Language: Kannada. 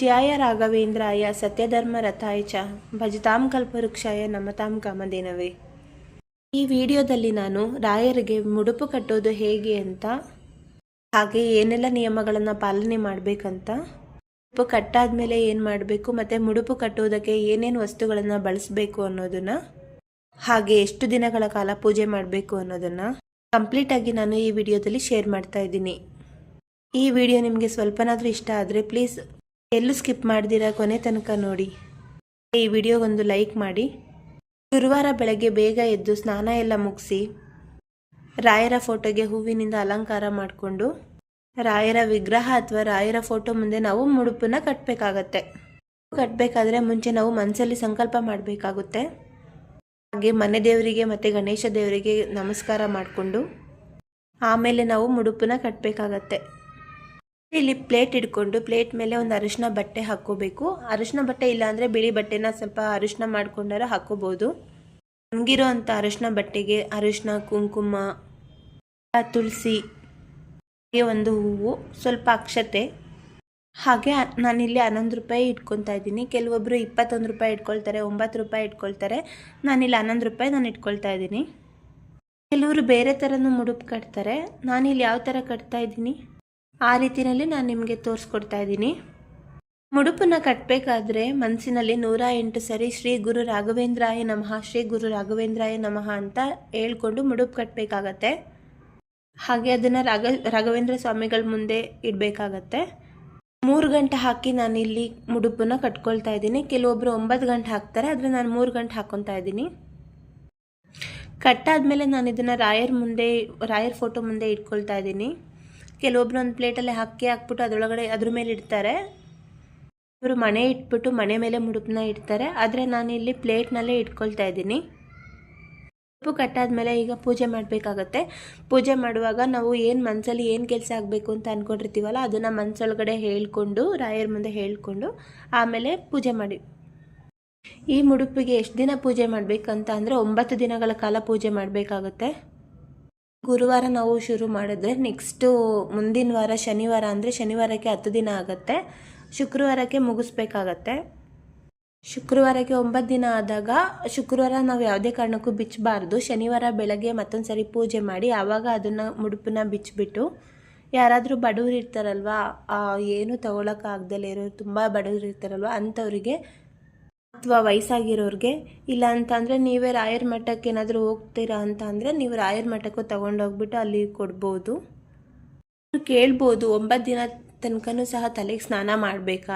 ಜ್ಯಾಯ ರಾಘವೇಂದ್ರಾಯ ಸತ್ಯಧರ್ಮ ರಥಾಯ ಚ ಭಜತಾಂ ಕಲ್ಪವೃಕ್ಷಾಯ ನಮತಾಂ ಕಾಮಧೇನವೇ. ಈ ವಿಡಿಯೋದಲ್ಲಿ ನಾನು ರಾಯರಿಗೆ ಮುಡುಪು ಕಟ್ಟೋದು ಹೇಗೆ ಅಂತ, ಹಾಗೆ ಏನೆಲ್ಲ ನಿಯಮಗಳನ್ನು ಪಾಲನೆ ಮಾಡಬೇಕಂತ, ಮುಡುಪು ಕಟ್ಟಾದ್ಮೇಲೆ ಏನು ಮಾಡಬೇಕು ಮತ್ತು ಮುಡುಪು ಕಟ್ಟೋದಕ್ಕೆ ಏನೇನು ವಸ್ತುಗಳನ್ನು ಬಳಸಬೇಕು ಅನ್ನೋದನ್ನು, ಹಾಗೆ ಎಷ್ಟು ದಿನಗಳ ಕಾಲ ಪೂಜೆ ಮಾಡಬೇಕು ಅನ್ನೋದನ್ನು ಕಂಪ್ಲೀಟಾಗಿ ನಾನು ಈ ವಿಡಿಯೋದಲ್ಲಿ ಶೇರ್ ಮಾಡ್ತಾ ಇದ್ದೀನಿ. ಈ ವಿಡಿಯೋ ನಿಮಗೆ ಸ್ವಲ್ಪನಾದರೂ ಇಷ್ಟ ಆದರೆ ಪ್ಲೀಸ್ ಎಲ್ಲೂ ಸ್ಕಿಪ್ ಮಾಡ್ದಿರ ಕೊನೆ ತನಕ ನೋಡಿ. ಈ ವಿಡಿಯೋಗೊಂದು ಲೈಕ್ ಮಾಡಿ. ಗುರುವಾರ ಬೆಳಗ್ಗೆ ಬೇಗ ಎದ್ದು ಸ್ನಾನ ಎಲ್ಲ ಮುಗಿಸಿ, ರಾಯರ ಫೋಟೋಗೆ ಹೂವಿನಿಂದ ಅಲಂಕಾರ ಮಾಡಿಕೊಂಡು, ರಾಯರ ವಿಗ್ರಹ ಅಥವಾ ರಾಯರ ಫೋಟೋ ಮುಂದೆ ನಾವು ಮುಡುಪನ್ನ ಕಟ್ಟಬೇಕಾಗತ್ತೆ ಕಟ್ಟಬೇಕಾದ್ರೆ ಮುಂಚೆ ನಾವು ಮನಸ್ಸಲ್ಲಿ ಸಂಕಲ್ಪ ಮಾಡಬೇಕಾಗುತ್ತೆ. ಹಾಗೆ ಮನೆ ದೇವರಿಗೆ ಮತ್ತು ಗಣೇಶ ದೇವರಿಗೆ ನಮಸ್ಕಾರ ಮಾಡಿಕೊಂಡು, ಆಮೇಲೆ ನಾವು ಮುಡುಪನ್ನ ಕಟ್ಟಬೇಕಾಗತ್ತೆ ಇಲ್ಲಿ ಪ್ಲೇಟ್ ಇಟ್ಕೊಂಡು ಪ್ಲೇಟ್ ಮೇಲೆ ಒಂದು ಅರಿಶಿನ ಬಟ್ಟೆ ಹಾಕೋಬೇಕು ಅರಿಶಿನ ಬಟ್ಟೆ ಇಲ್ಲ ಅಂದರೆ ಬಿಳಿ ಬಟ್ಟೆನ ಸ್ವಲ್ಪ ಅರಿಶಿನ ಮಾಡ್ಕೊಂಡಾರ ಹಾಕ್ಕೋಬೋದು. ಒಣಗಿರೋ ಅಂಥ ಅರಿಶಿನ ಬಟ್ಟೆಗೆ ಅರಿಶಿನ, ಕುಂಕುಮ, ತುಳಸಿ, ಹಾಗೆ ಒಂದು ಹೂವು, ಸ್ವಲ್ಪ ಅಕ್ಷತೆ. ಹಾಗೆ ನಾನಿಲ್ಲಿ ಹನ್ನೊಂದು ರೂಪಾಯಿ ಇಟ್ಕೊತಾ ಇದ್ದೀನಿ. ಕೆಲವೊಬ್ಬರು ಇಪ್ಪತ್ತೊಂದು ರೂಪಾಯಿ ಇಟ್ಕೊಳ್ತಾರೆ, ಒಂಬತ್ತು ರೂಪಾಯಿ ಇಟ್ಕೊಳ್ತಾರೆ. ನಾನಿಲ್ಲಿ ಹನ್ನೊಂದು ರೂಪಾಯಿ ನಾನು ಇಟ್ಕೊಳ್ತಾ ಇದ್ದೀನಿ. ಕೆಲವರು ಬೇರೆ ಥರನೂ ಮುಡುಪು ಕಟ್ತಾರೆ. ನಾನಿಲ್ಲಿ ಯಾವ ಥರ ಕಟ್ತಾ ಇದ್ದೀನಿ? ಆ ರೀತಿಯಲ್ಲಿ ನಾನು ನಿಮಗೆ ತೋರಿಸ್ಕೊಡ್ತಾ ಇದ್ದೀನಿ. ಮುಡುಪನ್ನ ಕಟ್ಟಬೇಕಾದ್ರೆ ಮನಸ್ಸಿನಲ್ಲಿ ನೂರ ಎಂಟು ಸರಿ ಶ್ರೀ ಗುರು ರಾಘವೇಂದ್ರಾಯ ನಮಃ, ಶ್ರೀ ಗುರು ರಾಘವೇಂದ್ರಾಯ ನಮಃ ಅಂತ ಹೇಳ್ಕೊಂಡು ಮುಡುಪು ಕಟ್ಟಬೇಕಾಗತ್ತೆ ಹಾಗೆ ಅದನ್ನು ರಾಘ, ರಾಘವೇಂದ್ರ ಸ್ವಾಮಿಗಳ ಮುಂದೆ ಇಡಬೇಕಾಗತ್ತೆ. ಮೂರು ಗಂಟೆ ಹಾಕಿ ನಾನು ಇಲ್ಲಿ ಮುಡುಪನ್ನ ಕಟ್ಕೊಳ್ತಾ ಇದ್ದೀನಿ. ಕೆಲವೊಬ್ಬರು ಒಂಬತ್ತು ಗಂಟೆ ಹಾಕ್ತಾರೆ, ಆದರೆ ನಾನು ಮೂರು ಗಂಟೆ ಹಾಕ್ಕೊತಾ ಇದ್ದೀನಿ. ಕಟ್ಟಾದ್ಮೇಲೆ ನಾನು ಇದನ್ನು ರಾಯರ್ ಮುಂದೆ, ರಾಯರ್ ಫೋಟೋ ಮುಂದೆ ಇಟ್ಕೊಳ್ತಾ ಇದ್ದೀನಿ. ಕೆಲವೊಬ್ರು ಒಂದು ಪ್ಲೇಟಲ್ಲಿ ಹಾಕಿ ಹಾಕ್ಬಿಟ್ಟು ಅದರೊಳಗಡೆ ಅದ್ರ ಮೇಲೆ ಇಡ್ತಾರೆ. ಇವರು ಮನೆ ಇಟ್ಬಿಟ್ಟು ಮನೆ ಮೇಲೆ ಮುಡುಪನ್ನ ಇಡ್ತಾರೆ. ಆದರೆ ನಾನು ಇಲ್ಲಿ ಪ್ಲೇಟ್ನಲ್ಲೇ ಇಟ್ಕೊಳ್ತಾ ಇದ್ದೀನಿ. ಉಪ್ಪು ಕಟ್ಟಾದ್ಮೇಲೆ ಈಗ ಪೂಜೆ ಮಾಡಬೇಕಾಗತ್ತೆ. ಪೂಜೆ ಮಾಡುವಾಗ ನಾವು ಏನು ಮನಸ್ಸಲ್ಲಿ ಏನು ಕೆಲಸ ಆಗಬೇಕು ಅಂತ ಅಂದ್ಕೊಂಡಿರ್ತೀವಲ್ಲ ಅದನ್ನು ಮನಸ್ಸೊಳಗಡೆ ಹೇಳ್ಕೊಂಡು, ರಾಯರ ಮುಂದೆ ಹೇಳಿಕೊಂಡು ಆಮೇಲೆ ಪೂಜೆ ಮಾಡಿ. ಈ ಮುಡುಪಿಗೆ ಎಷ್ಟು ದಿನ ಪೂಜೆ ಮಾಡಬೇಕಂತ ಅಂದರೆ ಒಂಬತ್ತು ದಿನಗಳ ಕಾಲ ಪೂಜೆ ಮಾಡಬೇಕಾಗುತ್ತೆ. ಗುರುವಾರ ನಾವು ಶುರು ಮಾಡಿದ್ರೆ ನೆಕ್ಸ್ಟು ಮುಂದಿನ ವಾರ ಶನಿವಾರ ಅಂದರೆ ಶನಿವಾರಕ್ಕೆ ಹತ್ತು ದಿನ ಆಗುತ್ತೆ. ಶುಕ್ರವಾರಕ್ಕೆ ಮುಗಿಸ್ಬೇಕಾಗತ್ತೆ. ಶುಕ್ರವಾರಕ್ಕೆ ಒಂಬತ್ತು ದಿನ ಆದಾಗ ಶುಕ್ರವಾರ ನಾವು ಯಾವುದೇ ಕಾರಣಕ್ಕೂ ಬಿಚ್ಚಬಾರ್ದು. ಶನಿವಾರ ಬೆಳಗ್ಗೆ ಮತ್ತೊಂದು ಸರಿ ಪೂಜೆ ಮಾಡಿ ಆವಾಗ ಅದನ್ನು ಮುಡುಪನ್ನ ಬಿಚ್ಚಿಬಿಟ್ಟು ಯಾರಾದರೂ ಬಡವರು ಇರ್ತಾರಲ್ವ ಏನು ತೊಗೊಳಕ್ಕಾಗ್ದಲೇ ಇರೋರು ತುಂಬ ಬಡವರು ಇರ್ತಾರಲ್ವ, ಅಂಥವ್ರಿಗೆ ಅಥವಾ ವಯಸ್ಸಾಗಿರೋರಿಗೆ, ಇಲ್ಲ ಅಂತ ಅಂದರೆ ನೀವೇ ರಾಯರ ಮಠಕ್ಕೆ ಏನಾದರೂ ಹೋಗ್ತೀರಾ ಅಂತ ಅಂದರೆ ನೀವು ರಾಯರ ಮಠಕ್ಕೂ ತೊಗೊಂಡೋಗ್ಬಿಟ್ಟು ಅಲ್ಲಿ ಕೊಡ್ಬೋದು. ಕೇಳ್ಬೋದು ಒಂಬತ್ತು ದಿನ ತನಕನೂ ಸಹ ತಲೆಗೆ ಸ್ನಾನ ಮಾಡಬೇಕಾ?